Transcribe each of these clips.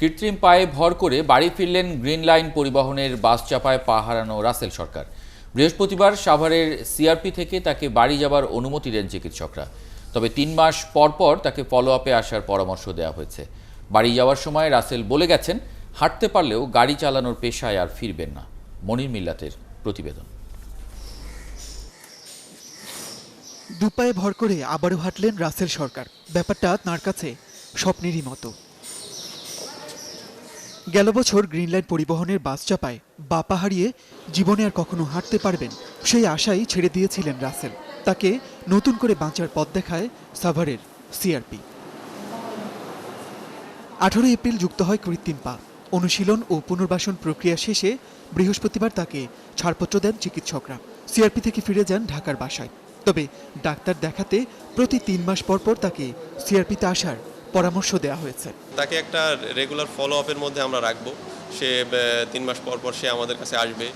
কৃত্রিম পায়ে ভর করে বাড়ি ফিরলেন গ্রিন লাইন পরিবহনের বাস চাপায় পা হারানো রাসেল সরকার। বৃহস্পতিবার সাভারের সিআরপি থেকে তাকে বাড়ি যাবার অনুমতি দেন চিকিৎসকরা। তবে তিন মাস পর পর তাকে ফলো আপে আসার পরামর্শ দেওয়া হয়েছে। বাড়ি যাওয়ার সময় রাসেল বলে গেছেন, হাঁটতে পারলেও গাড়ি চালানোর পেশায় আর ফিরবেন না। মনির মিল্লাতের প্রতিবেদন। দুপায়ে ভর করে আবারও হাঁটলেন রাসেল সরকার। ব্যাপারটা তাঁর কাছে স্বপ্নেরই মতো। গেল বছর গ্রিনলাইন পরিবহনের বাস চাপায় বাপা হারিয়ে জীবনে আর কখনো হাঁটতে পারবেন সেই আশাই ছেড়ে দিয়েছিলেন রাসেল। তাকে নতুন করে বাঁচার পথ দেখায় সাভারের সিআরপি। আঠারো এপ্রিল যুক্ত হয় কৃত্রিম পা। অনুশীলন ও পুনর্বাসন প্রক্রিয়া শেষে বৃহস্পতিবার তাকে ছাড়পত্র দেন চিকিৎসকরা। সিআরপি থেকে ফিরে যান ঢাকার বাসায়। তবে ডাক্তার দেখাতে প্রতি তিন মাস পর পর তাকে সিআরপিতে আসার পরামর্শ দেওয়া হয়েছে। তাকে একটা রেগুলার ফলো আপের মধ্যে আমরা রাখব। সে তিন মাস পর পর সে আমাদের কাছে আসবে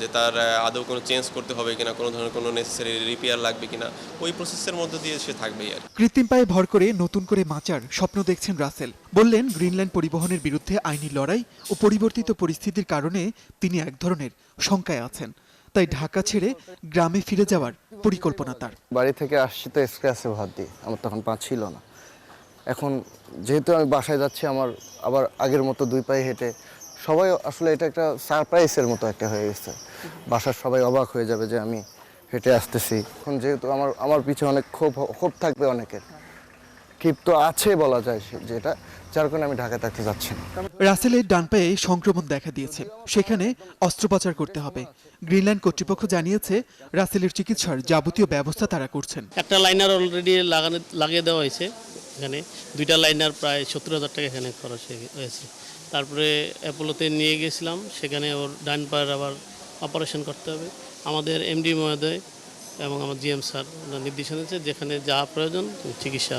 যে তার আদৌ কোনো চেঞ্জ করতে হবে কিনা কোনো ধরনের কোনো নেসেসারি রিপেয়ার লাগবে কিনা ওই প্রসেসের মধ্যে দিয়ে সে থাকবেই আর কৃত্রিম পায়ে ভর করে নতুন করে মাচার স্বপ্ন দেখছেন রাসেল। বললেন গ্রিনল্যান্ড পরিবহনের বিরুদ্ধে আইনি লড়াই ও পরিবর্তিত পরিস্থিতির কারণে তিনি এক ধরনের শঙ্কায় আছেন। তাই ঢাকা ছেড়ে গ্রামে ফিরে যাওয়ার পরিকল্পনা তার। বাড়ি থেকে আসছি তো স্ক্র্যাচে ভাত দিয়ে আমার তখন পা ছিল না। এখন যেহেতু আমি বাসায় যাচ্ছি আমার আবার আগের মতো দুই পায়ে হেঁটে সবাই আসলে এটা একটা সারপ্রাইজের মতো একটা হয়ে গেছে। বাসার সবাই অবাক হয়ে যাবে যে আমি হেঁটে আসতেছি। এখন যেহেতু আমার আমার পিছনে অনেক ক্ষোভ ক্ষোভ থাকবে অনেকের। ক্ষিপ্ত তো আছে বলা যায় যেটা যার কারণে আমি ঢাকা থাকতে যাচ্ছি রাসেলের ডান পায়ে সংক্রমণ দেখা দিয়েছে। সেখানে অস্ত্রোপচার করতে হবে। গ্রিনল্যান্ড কর্তৃপক্ষ জানিয়েছে রাসেলের চিকিৎসার যাবতীয় ব্যবস্থা তারা করছেন। একটা লাইনার অলরেডি লাগানো লাগিয়ে দেওয়া হয়েছে। এখানে। দুইটা লাইনার প্রায় সত্তর হাজার টাকা এখানে খরচ হয়েছে। তারপরে অ্যাপোলোতে নিয়ে গেছিলাম, সেখানে ওর ডান পায়ের আবার অপারেশন করতে হবে। আমাদের এমডি মহোদয় এবং আমার জিএম স্যার নির্দেশনা দিয়েছে যেখানে যা প্রয়োজন চিকিৎসা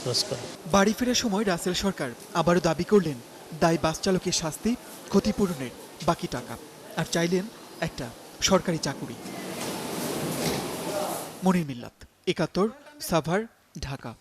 খরচ করে। বাড়ি ফেরার সময় রাসেল সরকার আবারও দাবি করলেন, দায় বাস চালকের শাস্তি ক্ষতিপূরণের বাকি টাকা। আর চাইলেন একটা সরকারি চাকুরি। মনির মিল্লাত, একাত্তর, সাভার, ঢাকা।